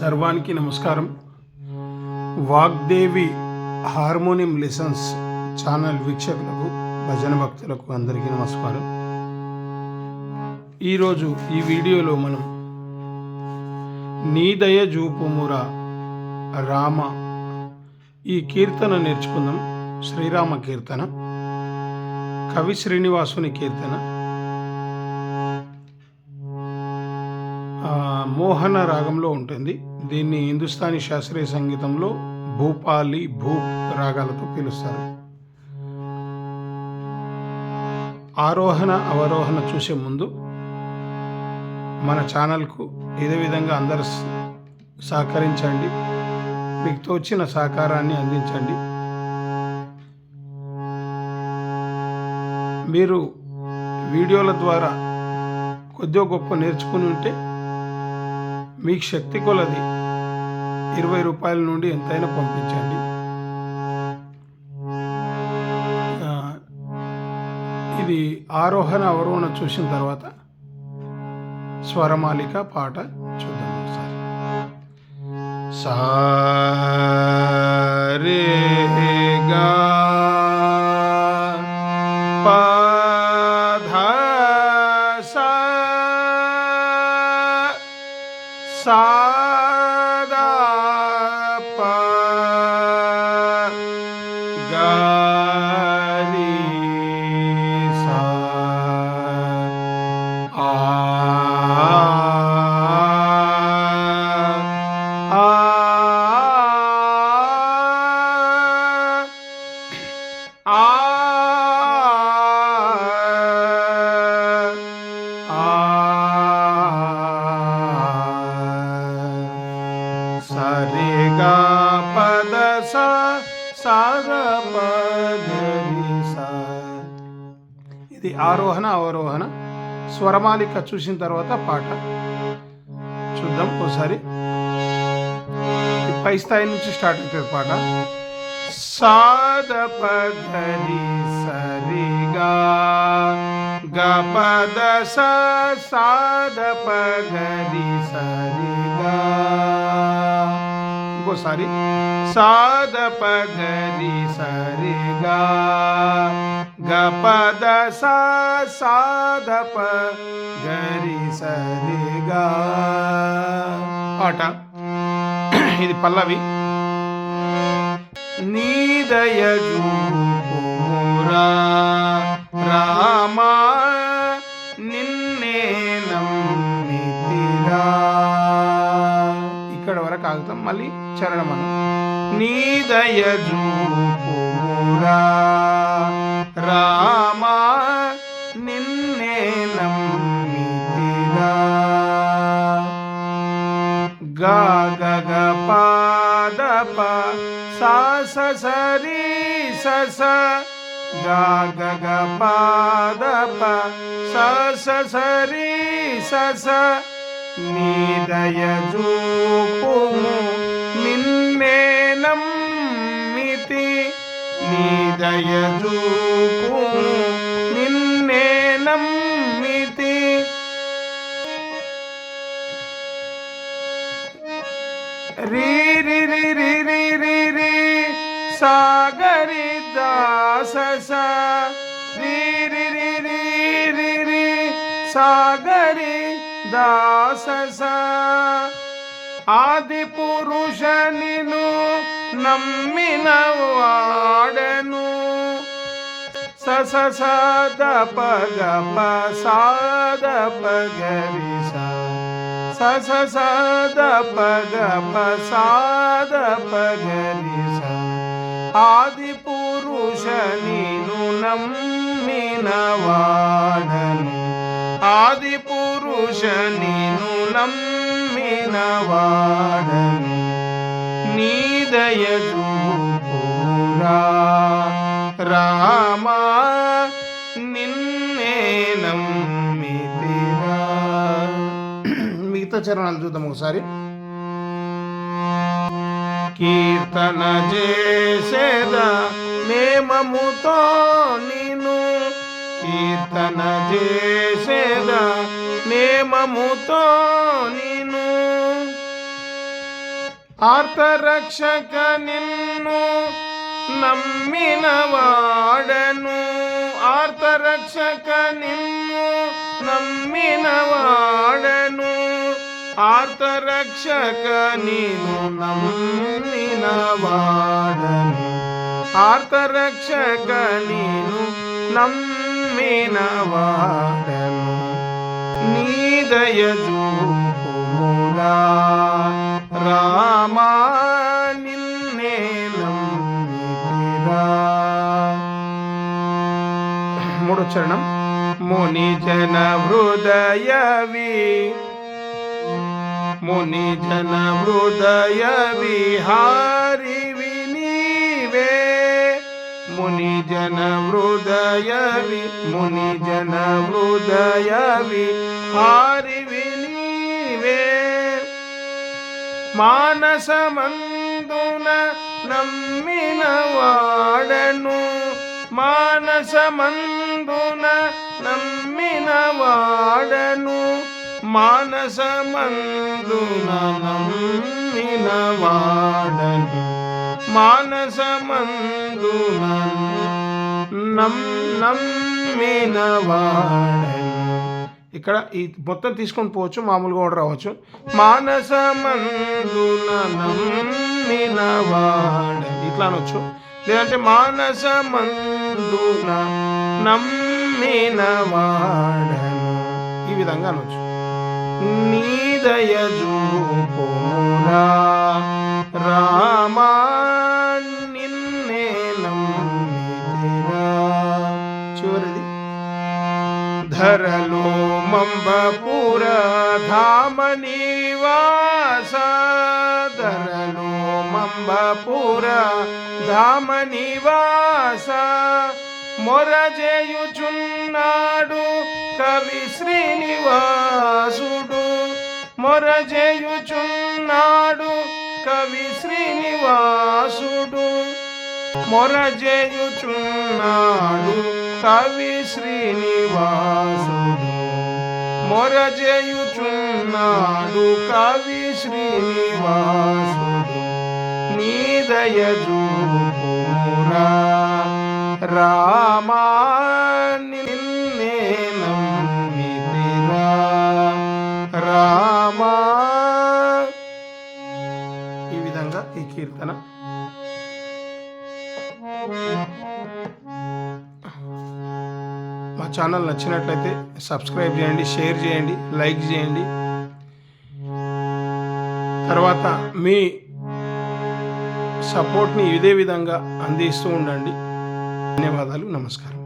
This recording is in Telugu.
సర్వానికి నమస్కారం. వాగ్దేవి హార్మోనియం లెసన్స్ ఛానల్ వీక్షకులకు భజన భక్తులకు అందరికీ నమస్కారం. ఈరోజు ఈ వీడియోలో మనం నీదయ జూపుమురా రామ ఈ కీర్తన నేర్చుకుందాం. శ్రీరామ కీర్తన కవి శ్రీనివాసుని కీర్తన మోహన రాగంలో ఉంటుంది. దీన్ని హిందుస్థానీ శాస్త్రీయ సంగీతంలో భూపాలి భూప్ రాగాలతో పిలుస్తారు. ఆరోహణ అవరోహణ చూసే ముందు మన ఛానల్కు ఇదే విధంగా అందరు సహకరించండి. మీకు తోచిన సహకారాన్ని అందించండి. మీరు వీడియోల ద్వారా కొద్దిగా గొప్ప నేర్చుకుని ఉంటే మీకు శక్తి కొలది. ఇరవై రూపాయల నుండి ఎంతైనా పంపించండి. ఇది ఆరోహణ అవరోహణ చూసిన తర్వాత స్వరమాలిక పాట చూద్దాం ఒకసారి. సా ఇది ఆరోహణ అవరోహణ. స్వరమాలిక చూసిన తర్వాత పాట. చూద్దాం ఒకసారి పై స్థాయి నుంచి స్టార్ట్ అవుతుంది పాట. సాద పగరి సరిగా గపద సాద పగరి సరిగా ఇంకోసారి సాద పగరి సరిగా. గపద సాద పగరి సరిగా. పాట. ఇది పల్లవి. నీదయజూపురా రామా నిన్నే ఇక్కడ వరకు ఆగుతాం. మళ్ళీ చరణమను. నీ నీదయజూపురా రామా నిన్నే నమ్మితిరా గగ పాదప గ సా సరి స గగ పాదప గ సరి స నీ నీదయ జూపుము மேலம் மிதி நீதயதூ நின்னேனம் மிதி ರೀರಿರಿರಿರಿರಿ ಸಾಗರಿ ದಾಸ ರೀರಿರಿರಿರಿರಿ ಸಾಗರಿ ದಾಸ ಆದಿಪುರುಷನಿನು ನಮ್ಮಿನವಾಡನು. ಸಸ ಸದ ಪಗ ಪದ ಪಗರಿಸ. ಸಸ ಸದ ಪಗ ಪದ ಪಗರಿಸ. ಆದಿಪುರುಷನಿನು ನಮ್ಮಿನವಾಡನು. ಆದಿಪುರುಷನಿನು ನಮ್ಮ వాడను స స నీదయ చూపురా. రామా నిన్నే నమ్మితిరా. మిగతా చరణాలు చూద్దాం ఒకసారి. కీర్తన చేసేదా మేమముతో నేను కీర్తన చేసేద నేమముతో నేను ఆర్తరక్షక నిన్ను నమ్మిన వాడను ఆర్తరక్షక నిన్ను నమ్మిన వాడను ఆర్తరక్షక నేను నమ్మిన వాడను ఆర్తరక్షక నేను నమ్మిన వాడను. నీ దయజూపుమురా రామా నిన్నే నమ్మితిరా మూడో చరణం. ముని జన హృదయవి. ముని జన హృదయ విహారి వినీవే ముని జన హృదయ వి ముని జన హృదయ విహారి వినీవే మానసమందున నమ్మిన మానసమందు మానసమందున నమ్ ఇక్కడ ఈ మొత్తం తీసుకొని పోవచ్చు మామూలుగా కూడా రావచ్చు. మానసమందున ఇట్లా అనొచ్చు. లేదంటే మానసమందు నమ్మిన ఈ విధంగా అనొచ్చు. నీ దయజూపురా రామా ధరలో మంబపుర ధామని వాస. ధరలో మంబపుర ధామని వాస. మొరజేయుచున్నాడు కవి శ్రీనివాసుడు. మొరజేయుచున్నాడు కవి శ్రీనివాసుడు. మొరజేయుచున్నాడు కవి శ్రీనివాసు మొరజేయుచున్నాడు కవి శ్రీనివాసుడు. నీదయజూపురా రామా ఛానల్ నచ్చినట్లయితే సబ్స్క్రైబ్ చేయండి షేర్ చేయండి లైక్ చేయండి. తర్వాత మీ సపోర్ట్ని ఇదే విధంగా అందిస్తూ ఉండండి. ధన్యవాదాలు నమస్కారం.